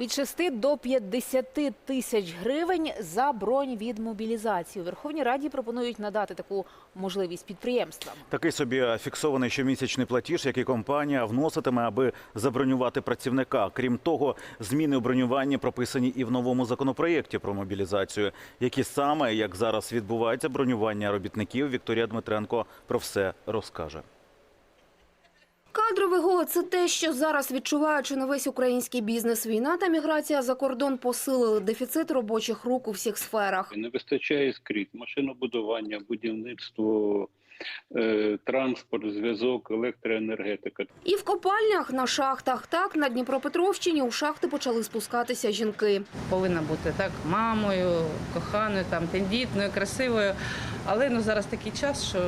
Від 6 до 50 тисяч гривень за бронь від мобілізації. У Верховній Раді пропонують надати таку можливість підприємствам. Такий собі фіксований щомісячний платіж, який компанія вноситиме, аби забронювати працівника. Крім того, зміни у бронюванні прописані і в новому законопроєкті про мобілізацію. Які саме як зараз відбувається бронювання робітників, Вікторія Дмитренко про все розкаже. Кадровий голод – це те, що зараз відчуваючи на весь український бізнес. Війна та міграція за кордон посилили дефіцит робочих рук у всіх сферах. Не вистачає скрізь машинобудування, будівництво, е, транспорт, зв'язок, електроенергетика. І в копальнях, на шахтах. Так, на Дніпропетровщині у шахти почали спускатися жінки. повинна бути так мамою, коханою, там тендітною, красивою. Але ну зараз такий час, що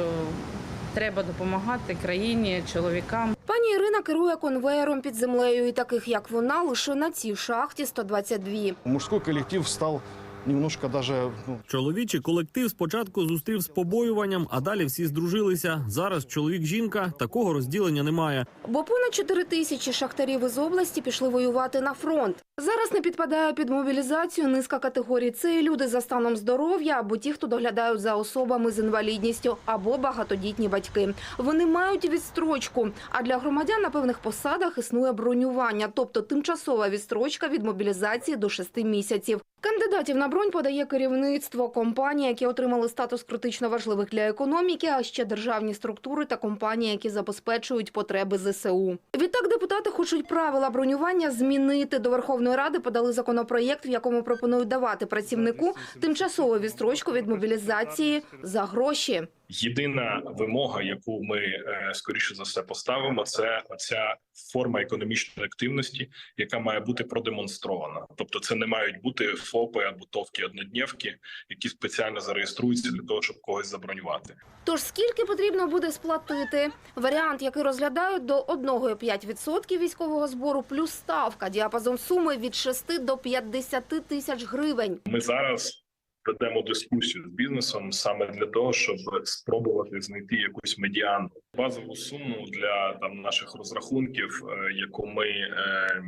треба допомагати країні, чоловікам. Пані Ірина керує конвеєром під землею, і таких, як вона, лише на цій шахті 122. Мужський колектив стал немножко даже ну, Чоловічий колектив спочатку зустрів з побоюванням, а далі всі здружилися. Зараз чоловік-жінка такого розділення немає. Бо понад 4 тисячі шахтарів із області пішли воювати на фронт. Зараз не підпадає під мобілізацію низка категорій. Це і люди за станом здоров'я, або ті, хто доглядають за особами з інвалідністю, або багатодітні батьки. Вони мають відстрочку. А для громадян на певних посадах існує бронювання, тобто тимчасова відстрочка від мобілізації до 6 місяців. Кандидатів на бронь подає керівництво компаній, які отримали статус критично важливих для економіки, а ще державні структури та компанії, які забезпечують потреби ЗСУ. Відтак депутати хочуть правила бронювання змінити. До Верховної Ради подали законопроєкт, в якому пропонують давати працівнику тимчасову відстрочку від мобілізації за гроші. Єдина вимога, яку ми е, скоріше за все поставимо, це оця форма економічної активності, яка має бути продемонстрована. Тобто, це не мають бути ФОПи або товки однодневки, які спеціально зареєструються для того, щоб когось забронювати. Тож скільки потрібно буде сплатити? Варіант, який розглядають до 1,5% військового збору плюс ставка. Діапазон суми від 6 до 50 тисяч гривень. Ми зараз ведемо дискусію з бізнесом саме для того, щоб спробувати знайти якусь медіану базову суму для там наших розрахунків, е, яку ми е,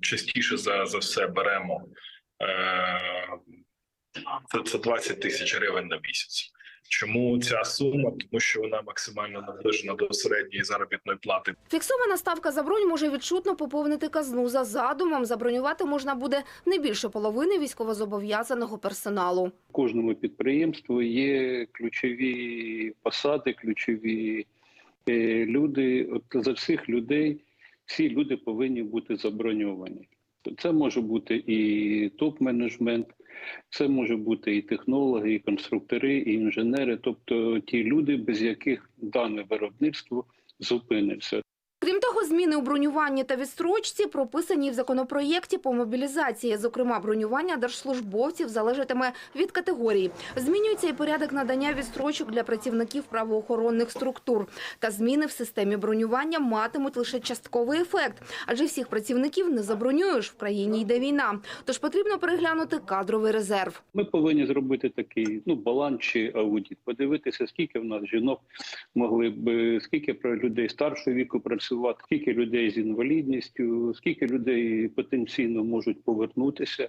частіше за, за все беремо. Е, це, це 20 тисяч гривень на місяць. Чому ця сума? Тому що вона максимально наближена до середньої заробітної плати. Фіксована ставка за бронь може відчутно поповнити казну. За задумом забронювати можна буде не більше половини військовозобов'язаного персоналу. В кожному підприємству є ключові посади, ключові е, люди. От за всіх людей всі люди повинні бути заброньовані. Це може бути і топ-менеджмент, це може бути і технологи, і конструктори, і інженери, тобто ті люди, без яких дане виробництво зупиниться. Крім того, зміни у бронюванні та відстрочці прописані в законопроєкті по мобілізації. Зокрема, бронювання держслужбовців залежатиме від категорії. Змінюється і порядок надання відстрочок для працівників правоохоронних структур. Та зміни в системі бронювання матимуть лише частковий ефект, адже всіх працівників не забронюєш в країні йде війна. Тож потрібно переглянути кадровий резерв. Ми повинні зробити такий ну баланс чи аудит, подивитися, скільки в нас жінок могли б скільки людей старшого віку працювати, скільки людей з інвалідністю, скільки людей потенційно можуть повернутися,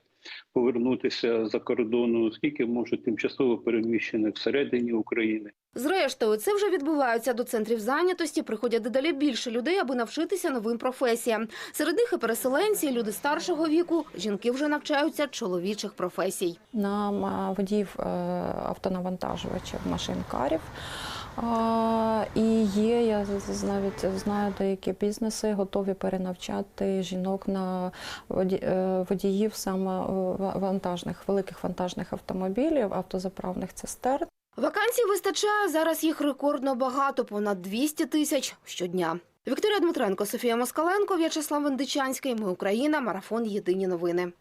повернутися за кордону, скільки можуть тимчасово переміщених всередині України. Зрештою, це вже відбувається до центрів зайнятості. Приходять дедалі більше людей, аби навчитися новим професіям. Серед них і переселенці, люди старшого віку. Жінки вже навчаються чоловічих професій. нам е, водіїв е, автонавантажувачів машин карів. А, І є, я навіть знаю, деякі бізнеси готові перенавчати жінок на е, водіїв саме вантажних, великих вантажних автомобілів, автозаправних цистерн. Вакансій вистачає, зараз їх рекордно багато, понад 200 тисяч щодня. Вікторія Дмитренко, Софія Москаленко, В'ячеслав Вендичанський. Ми Україна. Марафон. Єдині новини.